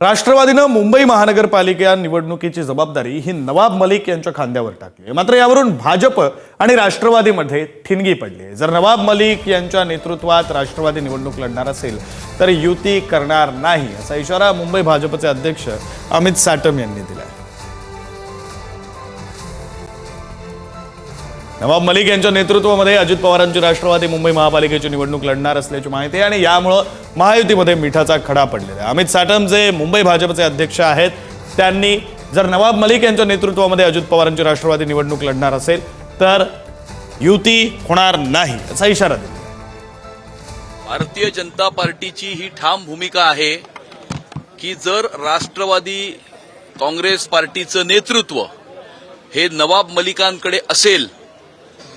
राष्ट्रवादीनं मुंबई महानगरपालिका निवडणुकीची जबाबदारी ही नवाब मलिक यांच्या खांद्यावर टाकली आहे. मात्र यावरून भाजप आणि राष्ट्रवादीमध्ये ठिणगी पडली आहे जर नवाब मलिक यांच्या नेतृत्वात राष्ट्रवादी निवडणूक लढणार असेल तर युती करणार नाही असा इशारा मुंबई भाजपचे अध्यक्ष अमित साटम यांनी दिला नवाब मलिक यांच्या नेतृत्वामध्ये अजित पवारांची राष्ट्रवादी मुंबई महापालिकेची निवडणूक लढणार असल्याची माहिती आहे आणि यामुळं महायुतीमध्ये मिठाचा खडा पडलेला आहे. अमित साटम जे मुंबई भाजपचे अध्यक्ष आहेत त्यांनी जर नवाब मलिक यांच्या नेतृत्वामध्ये अजित पवारांची राष्ट्रवादी निवडणूक लढणार असेल तर युती होणार नाही असा इशारा दिला भारतीय जनता पार्टीची ही ठाम भूमिका आहे की जर राष्ट्रवादी काँग्रेस पार्टीचं नेतृत्व हे नवाब मलिकांकडे असेल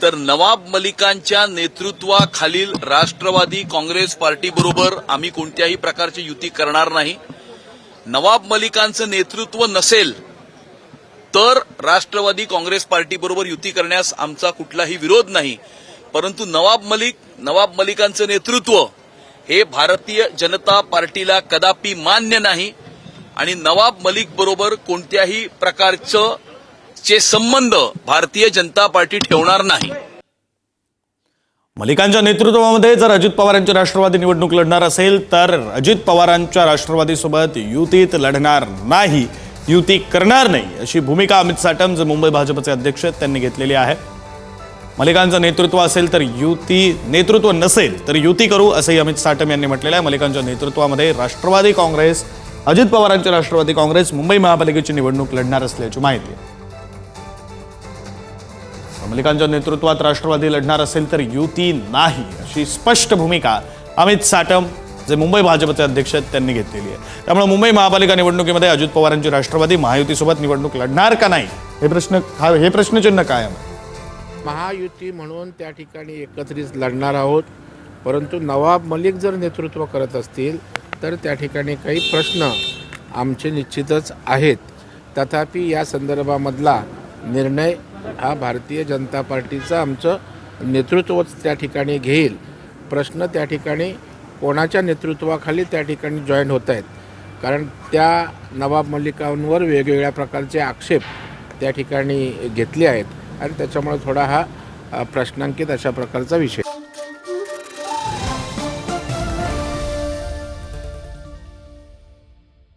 तर नवाब मलिकांच्या नेतृत्वाखालील राष्ट्रवादी काँग्रेस पार्टीबरोबर आम्ही कोणत्याही प्रकारची युती करणार नाही. नवाब मलिकांचं नेतृत्व नसेल तर राष्ट्रवादी काँग्रेस पार्टीबरोबर युती करण्यास आमचा कुठलाही विरोध नाही. परंतु नवाब मलिक नवाब मलिकांचं नेतृत्व हे भारतीय जनता पार्टीला कदापि मान्य नाही आणि नवाब मलिक बरोबर कोणत्याही प्रकारचं चे संबंध भारतीय जनता पार्टी ठेवणार नाही. मलिकांच्या नेतृत्वामध्ये जर अजित पवारांची राष्ट्रवादी निवडणूक लढणार असेल तर अजित पवारांच्या राष्ट्रवादीसोबत युतीत लढणार नाही. युती करणार नाही अशी भूमिका अमित साटम जे मुंबई भाजपचे अध्यक्ष आहेत त्यांनी घेतलेली आहे. मलिकांचं नेतृत्व असेल तर युती नेतृत्व नसेल तर युती करू असंही अमित साटम यांनी म्हटलेलं आहे. मलिकांच्या नेतृत्वामध्ये राष्ट्रवादी काँग्रेस अजित पवारांची राष्ट्रवादी काँग्रेस मुंबई महापालिकेची निवडणूक लढणार असल्याची माहिती मल्लिकांच्या मलिकांच्या नेतृत्वात राष्ट्रवादी लढणार असेल तर युती नाही अशी स्पष्ट भूमिका अमित साटम जे मुंबई भाजपचे अध्यक्ष आहेत त्यांनी घेतलेली आहे. त्यामुळे मुंबई महापालिका निवडणुकीमध्ये अजित पवारांची राष्ट्रवादी महायुतीसोबत निवडणूक लढणार का नाही? हे प्रश्न हा- हे प्रश्नचिन्ह काय आहे? महायुती म्हणून त्या ठिकाणी एकत्रित लढणार आहोत. परंतु नवाब मलिक जर नेतृत्व करत असतील तर त्या ठिकाणी काही प्रश्न आमचे निश्चितच आहेत. तथापि या संदर्भामधला निर्णय हा भारतीय जनता पार्टीचं आमचं नेतृत्वच त्या ठिकाणी घेईल. प्रश्न त्या ठिकाणी कोणाच्या नेतृत्वाखाली त्या ठिकाणी जॉईन होत आहेत. कारण त्या नवाब मलिकांवर वेगवेगळ्या प्रकारचे आक्षेप त्या ठिकाणी घेतले आहेत. आणि त्याच्यामुळे थोडा हा प्रश्नांकित अशा प्रकारचा विषय